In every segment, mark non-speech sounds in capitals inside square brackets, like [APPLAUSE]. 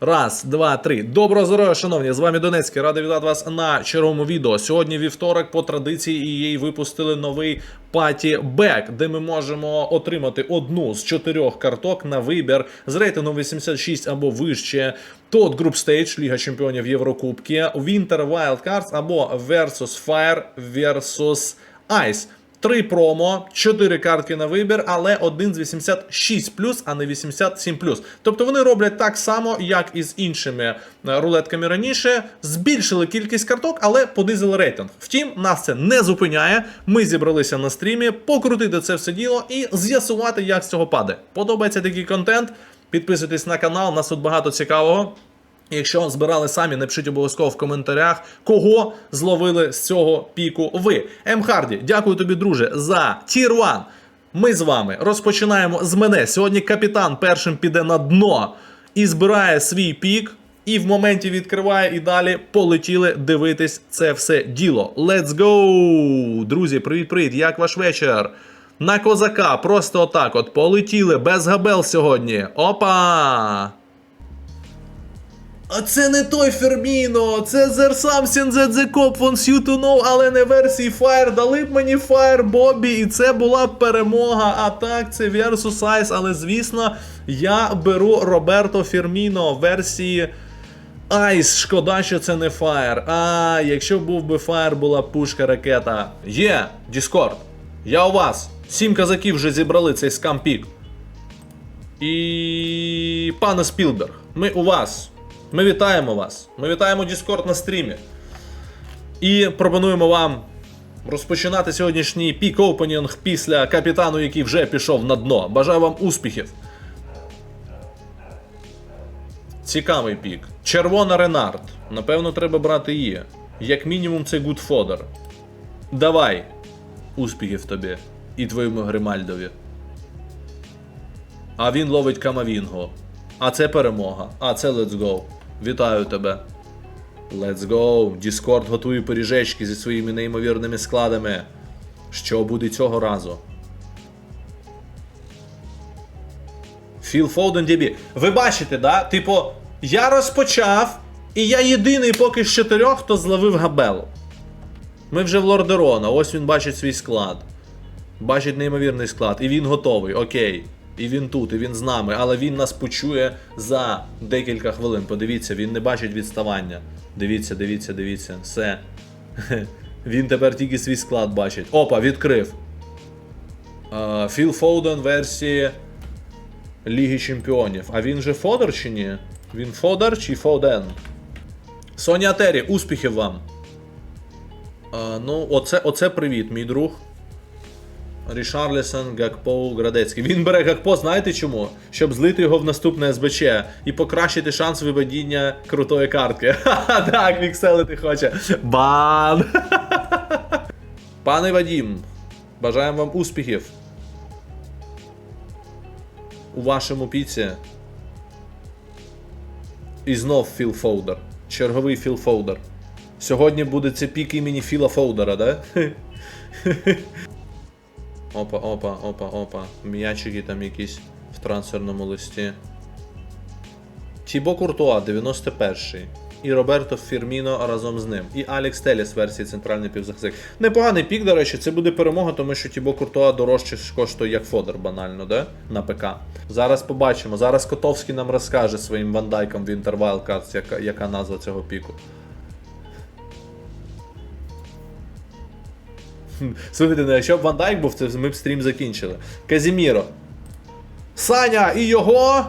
Раз, два, три. Доброго здоров'я, шановні! З вами Донецький. Радий вітати вас на черговому відео. Сьогодні вівторок, по традиції, EA випустили новий паті бек, де ми можемо отримати одну з чотирьох карток на вибір з рейтингом 86 або вище. Тот Group Stage, Ліга Чемпіонів Єврокубки, Winter Wildcards або Versus Fire versus Ice. Три промо, чотири картки на вибір, але один з 86 а не 87 Тобто вони роблять так само, як і з іншими е, рулетками раніше. Збільшили кількість карток, але понизили рейтинг. Втім, нас це не зупиняє. Ми зібралися на стрімі, покрутити це все діло і з'ясувати, як з цього паде. Подобається такий контент. Підписуйтесь на канал, нас тут багато цікавого. Якщо збирали самі, напишіть обов'язково в коментарях, кого зловили з цього піку ви. М. Харді, дякую тобі, друже, за тір 1. Ми з вами розпочинаємо з мене. Сьогодні капітан першим піде на дно і збирає свій пік. І в моменті відкриває і далі полетіли дивитись це все діло. Let's go! Друзі, привіт-привіт! Як ваш вечір? На козака, просто отак от полетіли без габел сьогодні. Опа! А це не той Ферміно, це there something that the cop to know, але не версії Fire. Дали б мені Fire Бобі, і це була б перемога. А так, це Versus Ice, але звісно, я беру Роберто Ферміно версії Ice. Шкода, що це не Fire. А, якщо був би Fire, була б пушка ракета. Є, Discord. Я у вас. Сім казаків вже зібрали цей скампік. І пане Спілберг, ми у вас. Ми вітаємо вас. Ми вітаємо Discord на стрімі. І пропонуємо вам розпочинати сьогоднішній пік опенінг після капітану, який вже пішов на дно. Бажаю вам успіхів. Цікавий пік. Червона Ренард. Напевно, треба брати її. Як мінімум, це Гудфодер. Давай. Успіхів тобі. І твоєму Гримальдові. А він ловить Камавінго. А це перемога. А це let's go. Вітаю тебе. Let's go. Discord готує пиріжечки зі своїми неймовірними складами. Що буде цього разу? Філ Фоуден Дібі. Ви бачите, да? Типу, я розпочав, і я єдиний поки з чотирьох, хто зловив Габелу. Ми вже в Лордерона, ось він бачить свій склад. Бачить неймовірний склад, і він готовий, окей. І він тут, і він з нами, але він нас почує за декілька хвилин. Подивіться, він не бачить відставання. Дивіться, дивіться, дивіться. Все. [LAUGHS] Він тепер тільки свій склад бачить. Опа, відкрив. Філ Фоуден версії Ліги Чемпіонів. А він же Фодор чи ні? Він Фодор чи Фоден? Соня Террі, успіхів вам. Ну, оце, оце привіт, мій друг. Рішарлісон, Гакпо, Градецький. Він бере Гакпо, знаєте чому? Щоб злити його в наступне СБЧ і покращити шанс виведіння крутої картки. [LAUGHS] Ха-ха, так, мікселити хоче. Бан! [LAUGHS] Пане Вадім, бажаємо вам успіхів. У вашому піці. І знов Філ Фоудер. Черговий Філ Фоудер. Сьогодні буде це пік імені Філа Фоудера, да? [LAUGHS] Опа, опа, опа, опа. М'ячики там якісь в трансферному листі. Тібо Куртуа, 91-й. І Роберто Фірміно разом з ним. І Алекс Теліс версії центральний півзахисник. Непоганий пік, до речі, це буде перемога, тому що Тібо Куртуа дорожче коштує як Фодер, банально, да? На ПК. Зараз побачимо. Зараз Котовський нам розкаже своїм вандайкам Winter Wildcards, яка, яка назва цього піку. [LAUGHS] Слухайте, ну якщо б Ван Дайк був, це ми б стрім закінчили. Казіміро. Саня і його.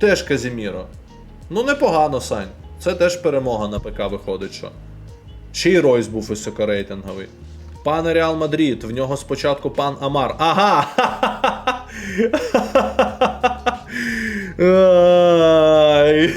Теж Казіміро. Ну, непогано, Сань. Це теж перемога на ПК виходить, що. Ще й Ройс був високорейтинговий. Пане Реал Мадрид, в нього спочатку пан Амар. Ага! [LAUGHS] Ай.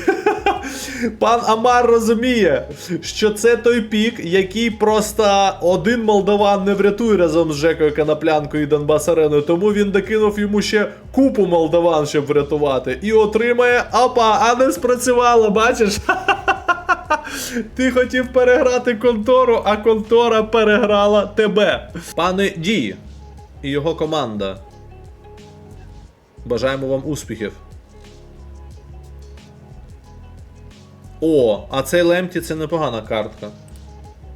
Пан Амар розуміє, що це той пік, який просто один молдаван не врятує разом з Жекою Коноплянкою і Донбас Ареною, тому він докинув йому ще купу молдаван, щоб врятувати. І отримає. Опа, а не спрацювало, бачиш? [LAUGHS] Ти хотів переграти контору, а контора переграла тебе. Пане Ді і його команда. Бажаємо вам успіхів. О, а цей Лемті це непогана картка.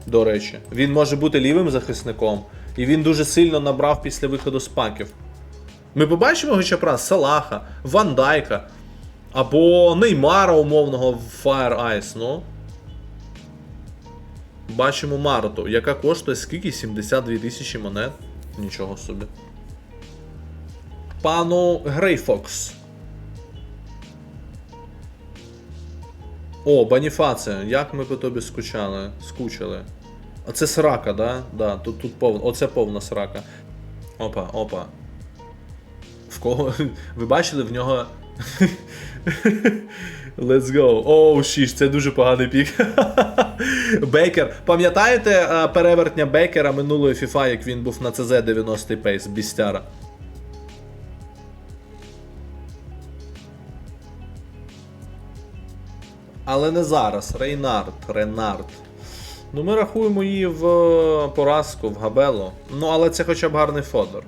До речі, він може бути лівим захисником, і він дуже сильно набрав після виходу з паків. Ми побачимо хоча Салаха, Ван Дайка або Неймара умовного в Fire Ice, ну. Бачимо Марту, яка коштує скільки? 72 тисячі монет. Нічого собі. Пану Грейфокс. О, Боніфаце, як ми по тобі скучали. скучили. А це срака, да? Да, тут, тут повна. Оце повна срака. Опа, опа. В кого? [LAUGHS] Ви бачили в нього. [LAUGHS] Let's go. Оу, шіш, це дуже поганий пік. [LAUGHS] Бейкер. Пам'ятаєте е, перевертня Бейкера минулої FIFA, як він був на CZ 90 пейс, бістяра? Але не зараз. Рейнард, Ренард. Ну, ми рахуємо її в е, поразку, в Габело. Ну, але це хоча б гарний фодор.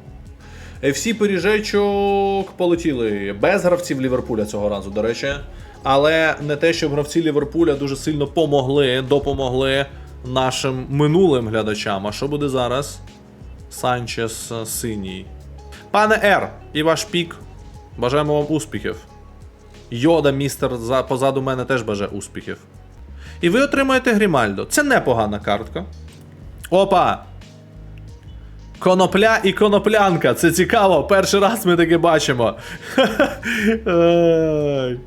FC Пиріжечок полетіли без гравців Ліверпуля цього разу, до речі. Але не те, щоб гравці Ліверпуля дуже сильно помогли, допомогли нашим минулим глядачам. А що буде зараз? Санчес е, синій. Пане Р, і ваш пік. Бажаємо вам успіхів. Йода, містер за, позаду мене теж бажає успіхів. І ви отримаєте Грімальдо. Це непогана картка. Опа! Конопля і коноплянка. Це цікаво. Перший раз ми таке бачимо. [LAUGHS]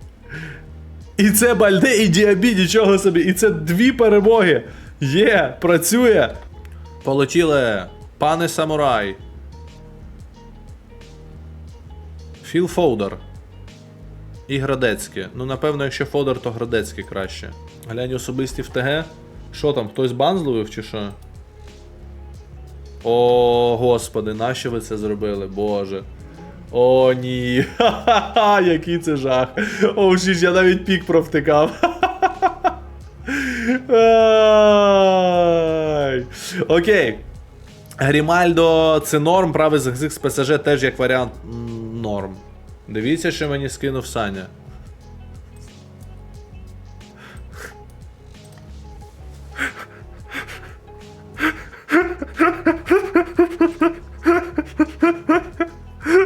І це Бальде і Діабі, нічого собі. І це дві перемоги. Є, працює. Полетіли, пане самурай. Філ Фоудер. І Градецьке. Ну, напевно, якщо Фодор, то Градецьке краще. Глянь особисті в ТГ. Що там, хтось бан зловив чи що? О, господи, нащо ви це зробили, боже. О, ні. Ха-ха-ха, [LAUGHS] який це жах. О, ж я навіть пік провтикав. [LAUGHS] Окей. Грімальдо це норм, правий з ПСЖ теж як варіант норм. Дивіться, що мені скинув Саня.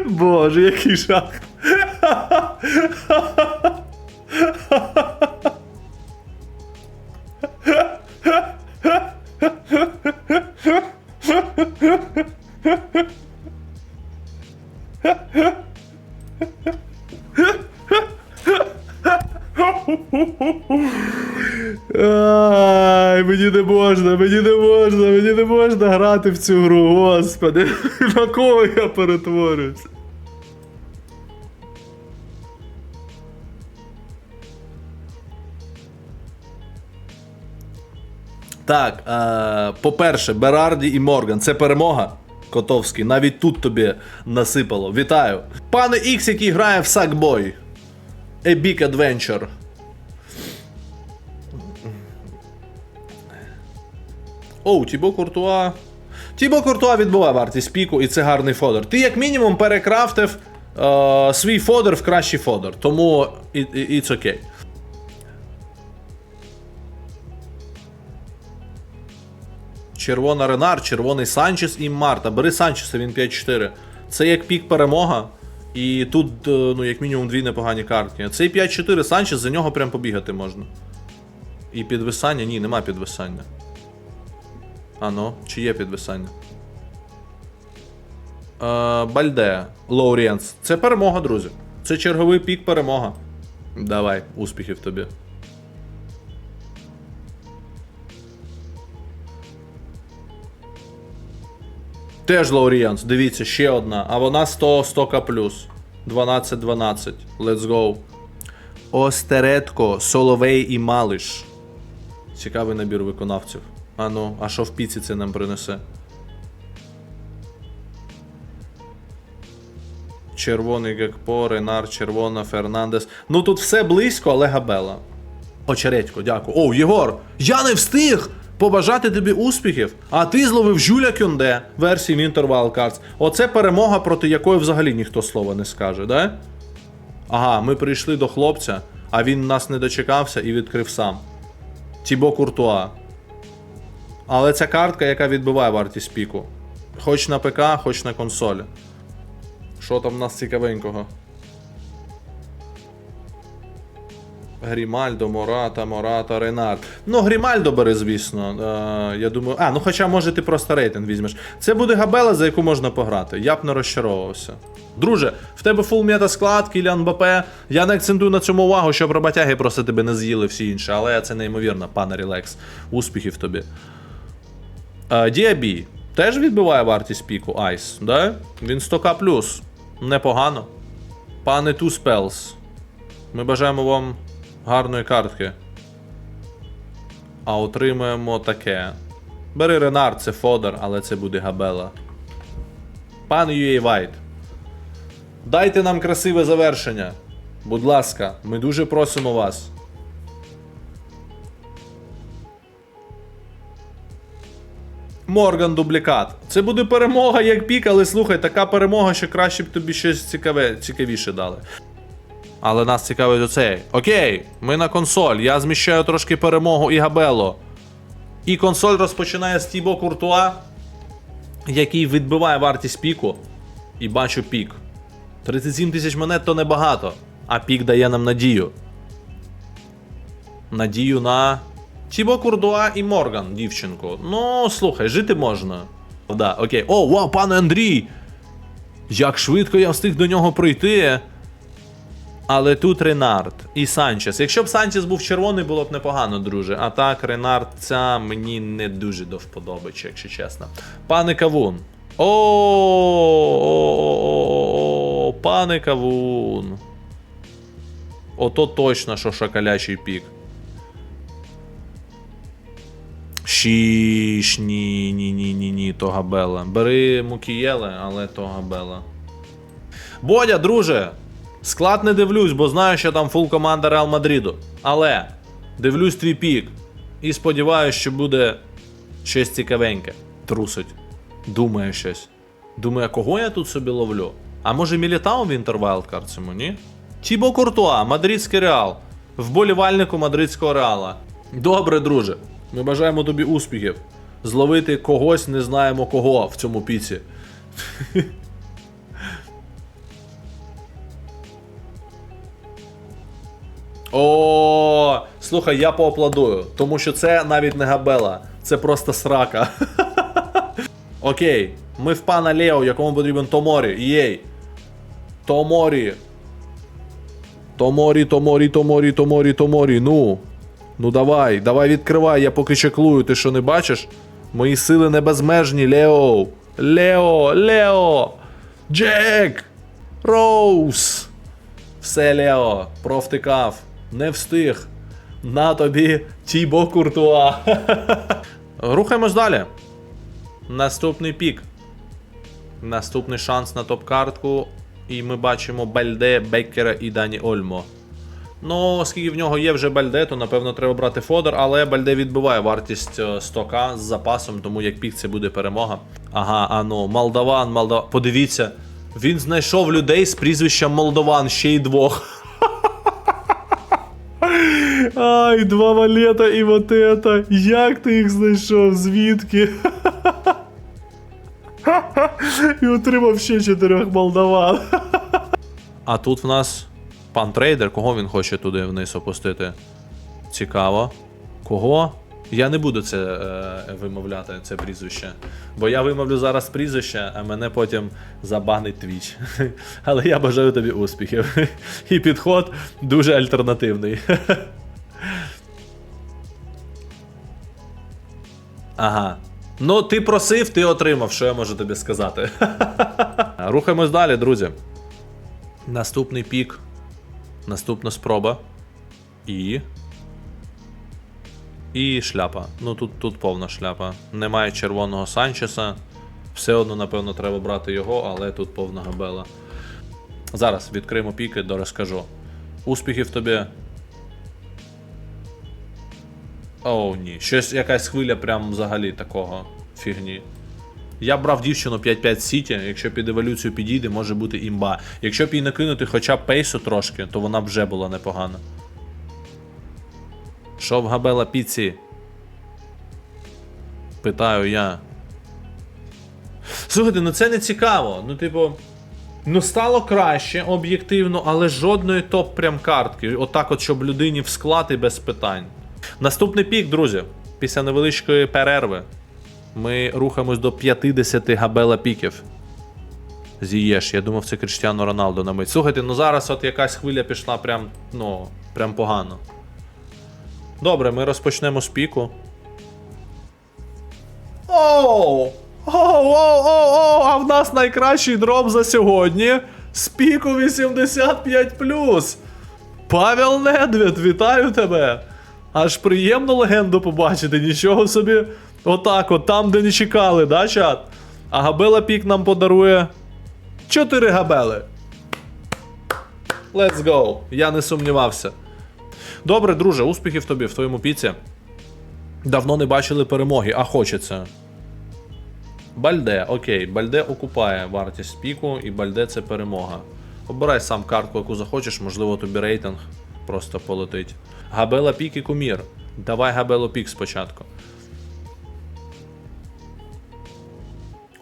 Боже, який жах. Не можна, мені не можна, мені не можна грати в цю гру, господи. [LAUGHS] На кого я перетворююсь? Так, е, по-перше, Берарді і Морган. Це перемога. Котовський, навіть тут тобі насипало. Вітаю. Пане Ікс, який грає в Sackboy. A Big Adventure. Оу, Тібо Куртуа. Тібо Куртуа відбуває вартість піку, і це гарний фодер. Ти як мінімум перекрафтив е, свій фодер в кращий фодер. Тому it's окей. Червона Ренар, червоний Санчес і Марта. Бери Санчеса, він 5-4. Це як пік перемога. І тут, е, ну, як мінімум, дві непогані картки. Цей 5-4 Санчес, за нього прям побігати можна. І підвисання? Ні, нема підвисання. А ну, чи є підвисання? Е, Бальде, Лоуріенс. Це перемога, друзі. Це черговий пік перемога. Давай, успіхів тобі. Теж Лауріанс, дивіться, ще одна. А вона 100 100к плюс. 12-12. Let's go. Остередко, Соловей і Малиш. Цікавий набір виконавців. А ну, а що в піці це нам принесе? Червоний Гекпо, Ренар, червона, Фернандес. Ну тут все близько, але габела. Очередько, дякую. О, Єгор! Я не встиг! Побажати тобі успіхів, а ти зловив Жюля Кюнде версії Winter Wild Cards. Оце перемога, проти якої взагалі ніхто слова не скаже, да? Ага, ми прийшли до хлопця, А він нас не дочекався і відкрив сам. Тібо Куртуа. Але це картка, яка відбиває вартість піку. Хоч на ПК, хоч на консолі. Що там в нас цікавенького? Грімальдо, Мората, Мората, Ренат. Ну, Грімальдо бери, звісно. Е, я думаю. А, ну хоча може ти просто рейтинг візьмеш. Це буде габела, за яку можна пограти. Я б не розчаровувався. Друже, в тебе фул мета склад, Кіліан Мбапе. Я не акцентую на цьому увагу, щоб роботяги просто тебе не з'їли всі інші, але це неймовірно, пане Рілекс. Успіхів тобі. Е, Діабі теж відбиває вартість піку Айс, да? Він 100к плюс. Непогано. Пане Ту Спелс. Ми бажаємо вам гарної картки. А отримаємо таке. Бери Ренар, це Фодор, але це буде Габела. Пан UA White. Дайте нам красиве завершення. Будь ласка, ми дуже просимо вас. Морган дублікат. Це буде перемога як пік, але слухай, така перемога, що краще б тобі щось цікаве, цікавіше дали. Але нас цікавить оцей. Окей, ми на консоль. Я зміщаю трошки перемогу і Габело. І консоль розпочинає з Тібо Куртуа, який відбиває вартість піку. І бачу пік. 37 тисяч монет то небагато. А пік дає нам надію. Надію на. Тібо Курдуа і Морган, дівчинку. Ну, слухай, жити можна. Да, окей. О, вау, пане Андрій! Як швидко я встиг до нього прийти. Але тут Ренард і Санчес. Якщо б Санчес був червоний, було б непогано, друже. А так, Ренард, ця мені не дуже до вподоби, якщо чесно. Пане Кавун. О, пане Кавун. Ото точно, що шакалячий пік. Шіш, ні, ні, ні, ні, ні, то габела. Бери Мукієле, але то габела. Бодя, друже, склад не дивлюсь, бо знаю, що там фул команда Реал Мадріду. Але дивлюсь твій пік. І сподіваюся, що буде щось цікавеньке. Трусить. Думає щось. Думає, кого я тут собі ловлю? А може Мілітау в Інтервайлдкар цьому, ні? Тібо Куртуа, Мадридський Реал. Вболівальнику Мадридського Реала. Добре, друже. Ми бажаємо тобі успіхів. Зловити когось не знаємо кого в цьому піці. [LAUGHS] О, слухай, я поаплодую, тому що це навіть не габела, це просто срака. [LAUGHS] Окей, ми в пана Лео, якому потрібен Томорі. Єй. Томорі. Томорі, Томорі, Томорі, Томорі, Томорі. Ну. Ну давай, давай відкривай, я поки чеклую, ти що не бачиш? Мої сили не безмежні, Лео. Лео, Лео. Джек. Роуз. Все, Лео, провтикав. Не встиг. На тобі Тібо Куртуа. [LAUGHS] Рухаємось далі. Наступний пік. Наступний шанс на топ-картку. І ми бачимо Бальде, Беккера і Дані Ольмо. Ну, оскільки в нього є вже Бальде, то напевно треба брати Фодор, але Бальде відбиває вартість е, 100к з запасом, тому як пік це буде перемога. Ага, а ну, Молдаван, Молдаван. Подивіться, він знайшов людей з прізвищем Молдован, ще й двох. [LAUGHS] Ай, два валета і вот это. Як ти їх знайшов? Звідки? [LAUGHS] І отримав ще чотирьох молдаван. [LAUGHS] А тут в нас пан трейдер, кого він хоче туди вниз опустити? Цікаво. Кого? Я не буду це е, вимовляти, це прізвище. Бо я вимовлю зараз прізвище, а мене потім забанить твіч. [LAUGHS] Але я бажаю тобі успіхів. [LAUGHS] І підход дуже альтернативний. [LAUGHS] Ага. Ну, ти просив, ти отримав, що я можу тобі сказати. Рухаємось далі, друзі. Наступний пік. Наступна спроба. І. І шляпа. Ну тут, тут повна шляпа. Немає червоного Санчеса. Все одно, напевно, треба брати його, але тут повна габела. Зараз відкриємо піки, дорозкажу. Успіхів тобі. Оу, ні. Щось якась хвиля прям взагалі такого фігні. Я брав дівчину 5-5 Сіті, якщо під еволюцію підійде, може бути імба. Якщо б їй накинути хоча б пейсу трошки, то вона б вже була непогана. Що в Габела Піці? Питаю я. Слухайте, ну це не цікаво. Ну, типу, ну стало краще, об'єктивно, але жодної топ прям картки. Отак, от, щоб людині в склад і без питань. Наступний пік, друзі. Після невеличкої перерви. Ми рухаємось до 50 габела піків. Зієш, я думав, це Криштіано Роналдо на мить. Слухайте, ну зараз от якась хвиля пішла прям, ну, прям погано. Добре, ми розпочнемо з піку. Оу! Оу, оу, оу, оу, а в нас найкращий дроп за сьогодні. З піку 85. Павел Недвід, вітаю тебе! Аж приємно легенду побачити, нічого собі. Отак, от там, де не чекали, да, чат? А Габела Пік нам подарує 4 габели. Let's go. Я не сумнівався. Добре, друже, успіхів тобі в твоєму піці. Давно не бачили перемоги, а хочеться. Бальде, окей, Бальде окупає вартість піку, і Бальде це перемога. Обирай сам картку, яку захочеш, можливо, тобі рейтинг просто полетить. Габела пік і кумір. Давай Габело пік спочатку.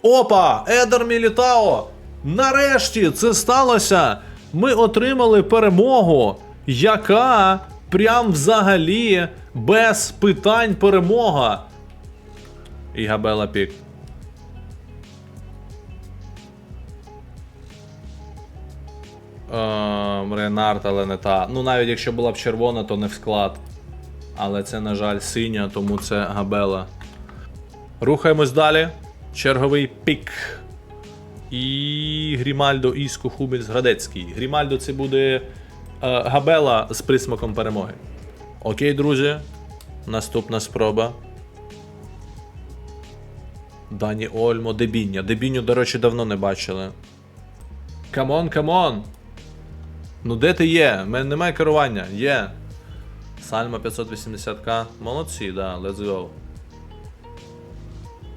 Опа! Едер Мілітао! Нарешті це сталося! Ми отримали перемогу, яка прям взагалі без питань перемога. І Габела пік. Ем, Ренард, але не та. Ну, навіть якщо була б червона, то не в склад. Але це, на жаль, синя, тому це Габела. Рухаємось далі. Черговий пік. І Грімальдо Іску Хубельс Градецький. Грімальдо це буде е, Габела з присмаком перемоги. Окей, друзі. Наступна спроба. Дані Ольмо, Дебіння. Дебінню, до речі, давно не бачили. Камон, камон! Ну де ти є? У мене немає керування. Є. Сальма 580к. Молодці, да, let's go.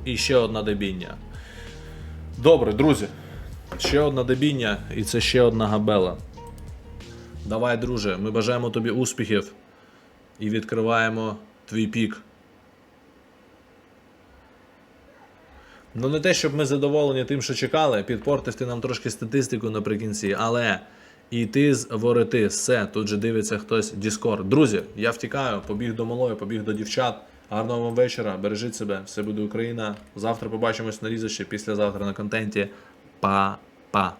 І ще одна дебіння. Добре, друзі. Ще одна дебіння, і це ще одна габела. Давай, друже, ми бажаємо тобі успіхів і відкриваємо твій пік. Ну, не те, щоб ми задоволені тим, що чекали, підпортив ти нам трошки статистику наприкінці, але і ти з все, тут же дивиться хтось Discord. Друзі, я втікаю, побіг до малої, побіг до дівчат. Гарного вам вечора, бережіть себе, все буде Україна. Завтра побачимось на різище, післязавтра на контенті. Па-па.